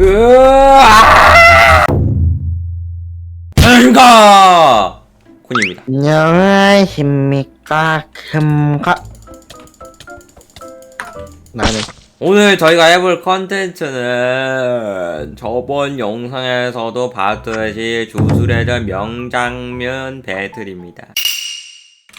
으아! 안가 군입니다. 안녕하십니까 금가 나는 오늘 저희가 해볼 컨텐츠는 저번 영상에서도 봤듯이 주술회전 명장면 배틀입니다.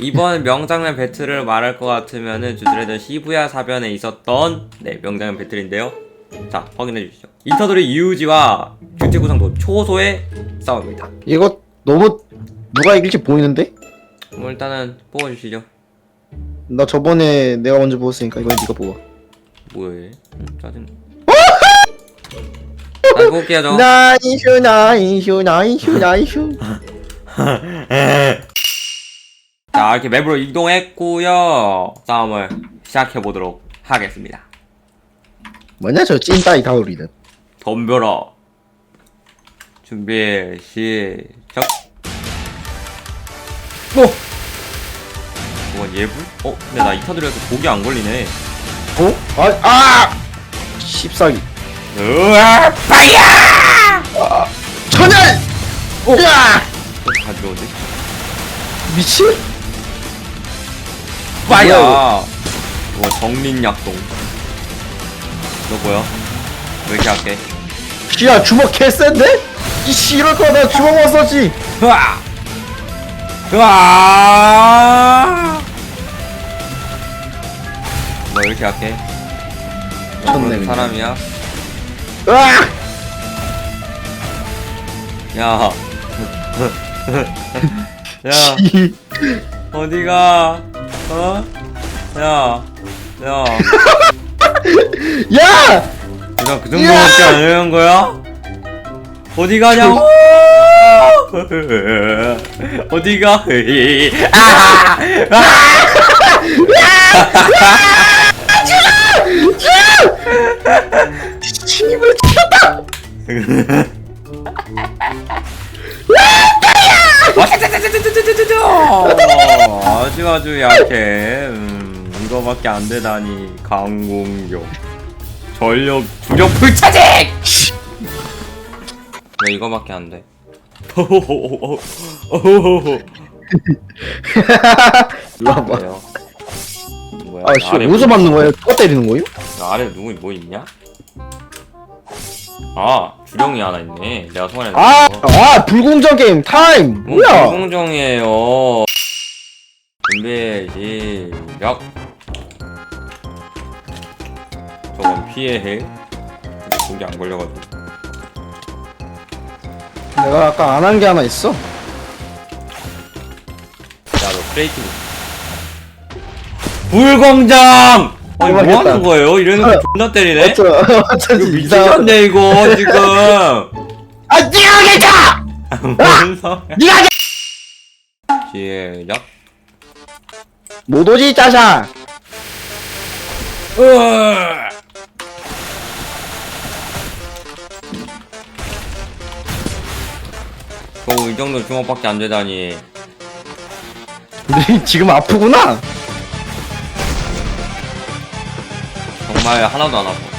이번 명장면 배틀을 말할 것 같으면은 주술회전 시부야 사변에 있었던 네 명장면 배틀인데요. 자 확인해 주시죠. 이터돌이 이우지와 규태 구상도 초소의 싸움입니다. 이거 너무 누가 이길지 보이는데? 그럼 일단은 뽑아주시죠. 나 저번에 내가 먼저 뽑았으니까 이거 네가 뽑아 뭐야 얘? 음, 짜증. 다시 뽑을게요 저. 나이슈 나이슈 나이슈 나이슈 자 이렇게 맵으로 이동했고요 싸움을 시작해 보도록 하겠습니다 뭐냐 저 찐따이 가오리는 덤벼라 준비 시작 오! 뭐야 예불? 어 근데 나 이타들이라서 독이 안 걸리네 어? 아! 아! 씹사기 으아 파이어! 천연! 으아! 다 들어오지? 미친? 파이어! 뭐야, 뭐 정린약동 너 뭐야? 왜 이렇게 할게? 씨야 주먹 개센데? 이 씨럴 거야 나 주먹 왔었지 으아! 으아! 너 이렇게 할게. 너 좋네, 그런 그냥. 사람이야? 으아! 야. 야, 이- 어디가? 어? 야, 야. 야! 그냥 그 정도밖에 안 하는 거야? 어디 가냐고? 어디가? 아! 씨발 쳤다! 아주 아주 약해. 음, 이거밖에 안 되다니 강공격. 전력 주력 불차징. 왜 이거밖에 안 돼? 와봐 뭐예요? 뭐야? 아 씨, 아래 어디서 뭐- 맞는 거야? 누가 때리는 거요? 아래 누구 뭐 있냐? 아 주령이 하나 있네. 내가 소환해. 아! 아! 불공정 게임 타임! 뭐야? 불공정이에요. 준비 시작. 저건 피해해. 독이 안 걸려가지고. 내가 아까 안 한 게 하나 있어 야너 크레이티브. 불공정. 아니 뭐. 하는 거예요? 이래놓고 존나 때리네. 어쩌, 어쩌지 이거 이상한 미쳤네 이거 지금. 아! 니가 괜찮아! 뭔 소리야? 니가 시작. 못 오지 짜샤! 으아! 이 정도 주먹밖에 안 되다니. 우리 지금 아프구나? 정말 하나도 안 아파.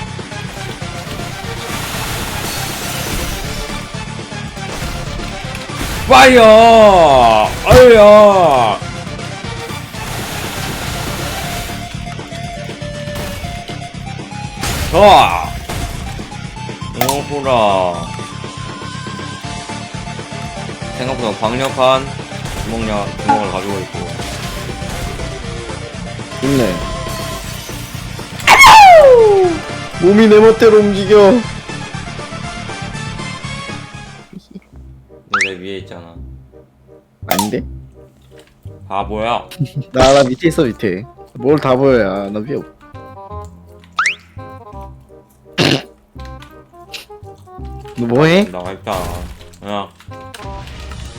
파이어! 아유야! 자! 오호라. 생각보다 강력한 주먹력, 주먹을 가지고 있고. 좋네 몸이 내 멋대로 움직여 너 내 위에 있잖아. 아닌데? 바보야. 나, 나 밑에 있어 밑에 뭘 다 보여야 나 위에 없- 너 뭐해? 나가 있다. 야.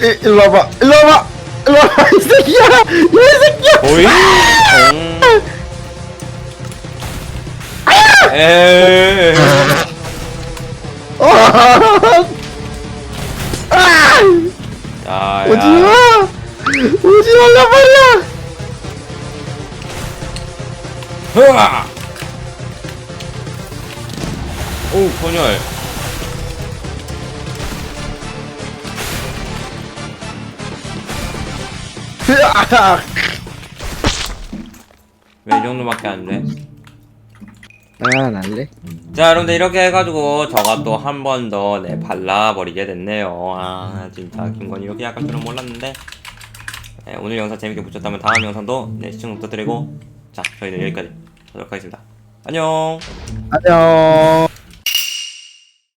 일, 일로 와봐 일로 와봐 일로 와봐 이 새끼야 이 새끼야 보이? 음. 에이. 아! 야, 오지 야. 마! 오지 말라 말라! 흐아! 오, 번열. 왜 이 정도밖에 안 돼? 아 날래 자 여러분들 이렇게 해가지고 저가 또 한 번 더 네, 발라버리게 됐네요. 아 진짜 김건희 이렇게 약할 줄은 몰랐는데. 네, 오늘 영상 재밌게 보셨다면 다음 영상도 네, 시청 부탁드리고. 자 저희는 여기까지 하도록 하겠습니다. 안녕! 안녕